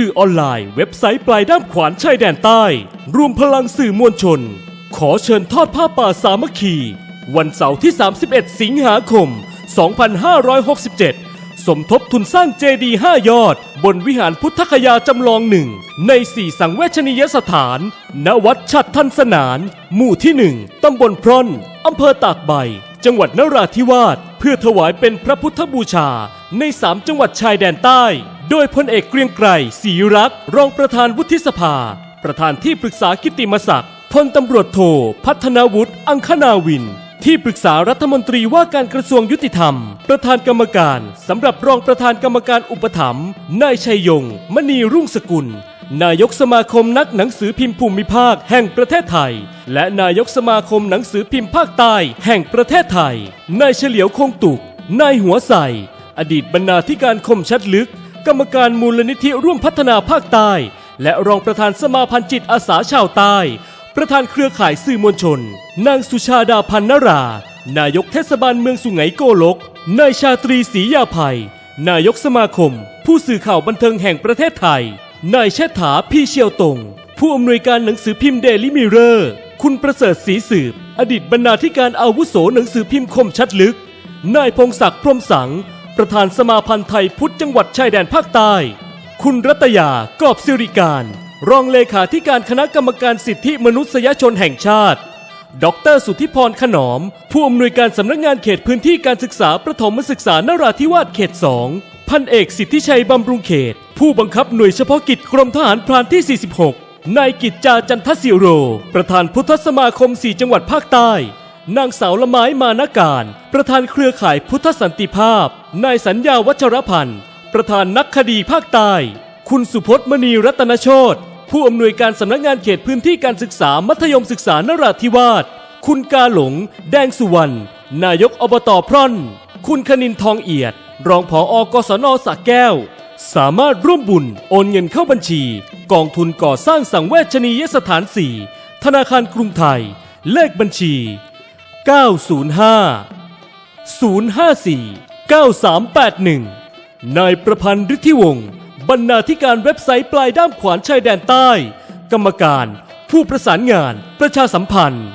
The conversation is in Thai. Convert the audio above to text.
ื่อออนไลน์ เว็บไซต์ปลายด้ามขวานชายแดนใต้ รวมพลังสื่อมวลชน ขอเชิญทอดผ้าป่าสามัคคี วันเสาร์ที่ 31 สิงหาคม 2567 สมทบทุนสร้างเจดีย์5ยอด บนวิหารพุทธคยาจำลองหนึ่ง ในสี่สังเวชนียสถาน ณวัดฉัดทันสนาน หมู่ที่หนึ่งตำบลพร่อนอำเภอตากใบ จังหวัดนราธิวาสเพื่อถวายเป็นพระพุทธบูชาในสามจังหวัดชายแดนใต้ โดยพลเอกเกรียงไกรศรีรักษ์รองประธานวุฒิสภา ประธานที่ปรึกษากิตติมศักดิ์พลตำรวจโท พัฒนาวุฒิอังคณาวิน ที่ปรึกษารัฐมนตรีว่าการกระทรวงยุติธรรม ประธานกรรมการสำหรับรองประธานกรรมการอุปถัมภ์นายชัยยง มณีรุ่งสกุล นายกสมาคมนักหนังสือพิมพ์ภูมิภาคแห่งประเทศไทย และนายกสมาคมหนังสือพิมพ์ภาคใต้แห่งประเทศไทยนายเฉลียวคงตุกนายหัวใสอดีตบรรณาธิการคมชัดลึก กรรมการมูลนิธิร่วมพัฒนาภาคใต้ และรองประธานสมาพันธ์จิตอาสาชาวใต้ ประธานเครือข่ายสื่อมวลชน นางสุชาดาพันนรา นายกเทศบาลเมืองสุไหงโกลก นายชาตรีศรียาภัย นายกสมาคม ผู้สื่อข่าวบันเทิงแห่งประเทศไทย นายเชษฐาพี่เชียวตง ผู้อำนวยการหนังสือพิมพ์เดลิมิเรอร์ คุณประเสริฐศรีสืบ อดีตบรรณาธิการอาวุโสหนังสือพิมพ์คมชัดลึก นายพงศักดิ์พรมสัง ประธานสมาพันธ์ไทยพุทธจังหวัดชายแดนภาคใต้ คุณรัตยากอบสิริการ รองเลขาธิการคณะกรรมการสิทธิมนุษยชนแห่งชาติ ดรสุทธิพรขนอม ผู้อำนวยการสำนักงานเขตพื้นที่การศึกษาประถมศึกษานราธิวาสเขต 2 พันเอกสิทธิชัยบำรุงเขต ผู้บังคับหน่วยเฉพาะกิจกรมทหารพรานที่ 46นายกิจจาจันทศิโร ประธานพุทธสมาคม 4 จังหวัดภาคใต้ นางสาวละไม้มานาการ ประธานเครือข่ายพุทธสันติภาพ นายสัญญาวัชรพันธ์ ประธานนักคดีภาคใต้ คุณสุพจน์มณีรัตนโชตผู้อำนวยการสำนักงานเขตพื้นที่การศึกษามัธยมศึกษานราธิวาส คุณกาหลง แดงสุวรรณ นายกอบตพร่อน คุณคณินทองเอียด รองผออกศนสระแก้ว สามารถร่วมบุญโอนเงินเข้าบัญชี กองทุนก่อสร้างสังเวชนียสถาน 4 ธนาคารกรุงไทย เลขบัญชี 905 054 9381 นายประพันธ์ฤทธิวงศ์บรรณาธิการเว็บไซต์ปลายด้ามขวานชายแดนใต้ กรรมการ ผู้ประสานงานประชาสัมพันธ์